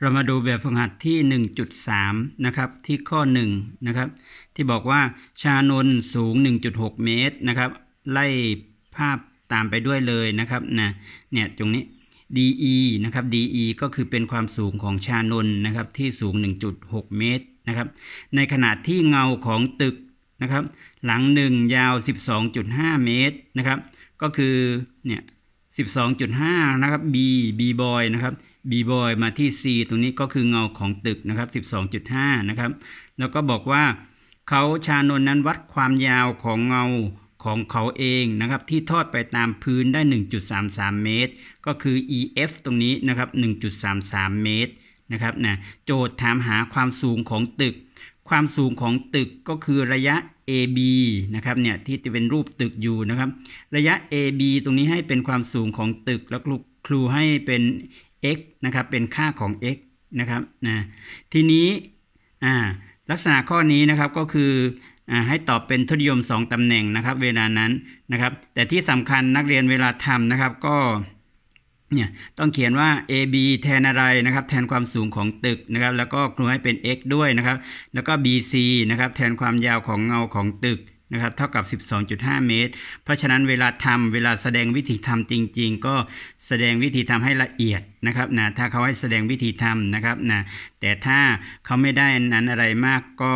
เรามาดูแบบฝึกหัดที่ 1.3 นะครับ ที่ข้อ1นะครับ ที่บอกว่าชานนท์สูง 1.6 เมตรนะครับ ไล่ภาพตามไปด้วยเลยนะครับนะเนี่ยตรงนี้ DE นะครับ DE ก็คือเป็นความสูงของชานนท์นะครับ ที่สูง 1.6 เมตรนะครับ ในขณะที่เงาของตึกนะครับ หลังหนึ่งยาว 12.5 เมตรนะครับ ก็คือเนี่ย 12.5 นะครับ B B boy นะครับ B boy มาที่ C ตรงนี้ก็คือเงาของตึกนะครับ 12.5 นะครับ แล้วก็บอกว่าเขาชานนนั้นวัดความยาวของเงาของเขาเองนะครับที่ทอดไปตามพื้นได้ 1.33 เมตร ก็คือ EF ตรงนี้นะครับ 1.33 เมตรนะครับนะโจทย์ถามหาความสูงของตึก ความสูงของตึกก็คือระยะ AB นะครับเนี่ยที่จะเป็นรูปตึกอยู่นะครับ ระยะ AB ตรงนี้ให้เป็นความสูงของตึกแล้วครูครูให้เป็น x นะครับเป็นค่าของ x นะครับนะทีนี้ลักษณะข้อนี้นะครับก็คืออให้ตอบเป็นทศนิยม 2 ตำแหน่งนะครับ เวลานั้นนะครับ แต่ที่สำคัญนักเรียนเวลาทำนะครับก็เนี่ยต้องเขียนว่า AB แทนอะไรนะครับ แทนความสูงของตึกนะครับ แล้วก็ครูให้เป็น x ด้วยนะครับ แล้วก็ BC นะครับ แทนความยาวของเงาของตึก นะครับเท่ากับ 12.5 เมตร เพราะฉะนั้นเวลาทำเวลาแสดงวิธีทำจริง ๆ ก็แสดงวิธีทำให้ละเอียดนะครับนะถ้าเขาให้แสดงวิธีทำนะครับนะแต่ถ้าเขาไม่ได้นั้นอะไรมากก็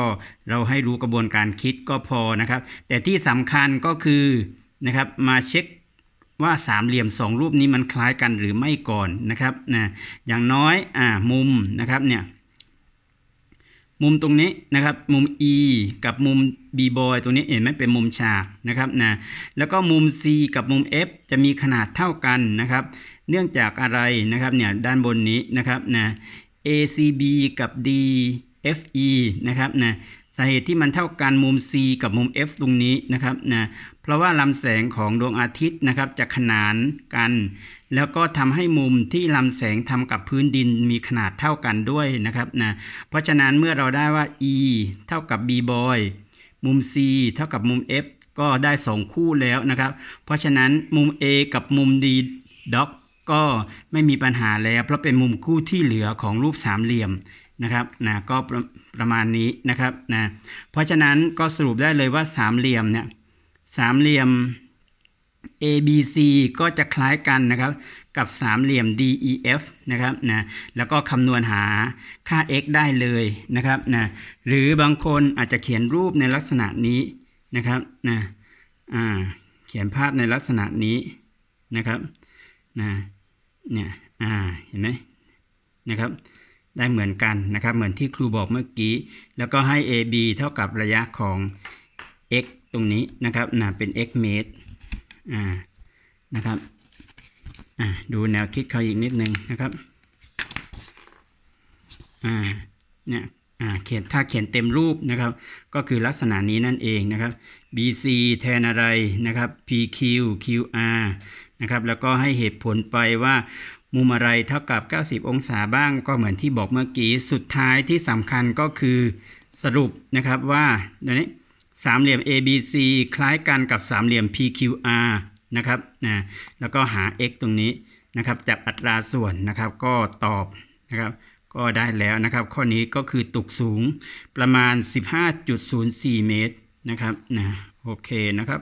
เราให้รู้กระบวนการคิดก็พอนะครับ แต่ที่สำคัญก็คือนะครับมาเช็คว่าสามเหลี่ยมสองรูปนี้มันคล้ายกันหรือไม่ก่อนนะครับนะอย่างน้อยอ่ามุมนะครับเนี่ย มุมตรงนี้นะครับมุม E กับมุม B boy ตรงนี้เห็นไหมเป็นมุมฉากนะครับนะแล้วก็มุม C กับมุม F จะมีขนาดเท่ากันนะครับ เนื่องจากอะไรนะครับเนี่ยด้านบนนี้นะครับนะ ACB กับ DFE นะครับนะ สาเหตุที่มันเท่ากันมุม C กับมุม F ตรงนี้นะครับนะเพราะว่าลำแสงของดวงอาทิตย์นะครับจะขนานกัน แล้วก็ทำให้มุมที่ลำแสงทำกับพื้นดินมีขนาดเท่ากันด้วยนะครับนะเพราะฉะนั้นเมื่อเราได้ว่า E เท่ากับ B boy มุม C เท่ากับมุม F ก็ได้ 2 คู่แล้วนะครับ เพราะฉะนั้นมุม A กับมุม D dot ก็ไม่มีปัญหาแล้ว เพราะเป็นมุมคู่ที่เหลือของรูปสามเหลี่ยม นะครับนะก็ประประมาณนี้นะครับนะเพราะฉะนั้นก็สรุปได้เลยว่าสามเหลี่ยมเนี่ยสามเหลี่ยม ABC ก็จะคล้ายกันนะครับกับสามเหลี่ยม DEF นะครับนะแล้วก็คำนวณหาค่า x ได้เลยนะครับนะหรือบางคนอาจจะเขียนรูปในลักษณะนี้นะครับนะอ่าเขียนภาพในลักษณะนี้นะครับนะเนี่ยอ่าเห็นไหมนะครับ ได้เหมือนกันนะครับ เหมือนที่ครูบอกเมื่อกี้ แล้วก็ให้ AB เท่ากับระยะของ x ตรงนี้นะครับนะเป็น x เมตรอ่านะครับอ่าดูแนวคิดเขาอีกนิดนึงนะครับอ่าเนี่ยอ่าเขียนถ้าเขียนเต็มรูปนะครับ ก็คือลักษณะนี้นั่นเองนะครับ BC แทนอะไรนะครับ PQ QR นะครับแล้วก็ให้เหตุผลไปว่า มุมอะไรเท่ากับ 90 องศาบ้างก็เหมือนที่บอกเมื่อกี้ สุดท้ายที่สำคัญก็คือสรุปนะครับว่าเดี๋ยวนี้สามเหลี่ยม ABC คล้ายกันกับสามเหลี่ยม PQR นะครับนะแล้วก็หา x ตรงนี้นะครับจับอัตราส่วนนะครับก็ตอบนะครับก็ได้แล้วนะครับ ข้อนี้ก็คือตุกสูงประมาณ 15.04 เมตรนะครับนะโอเคนะครับ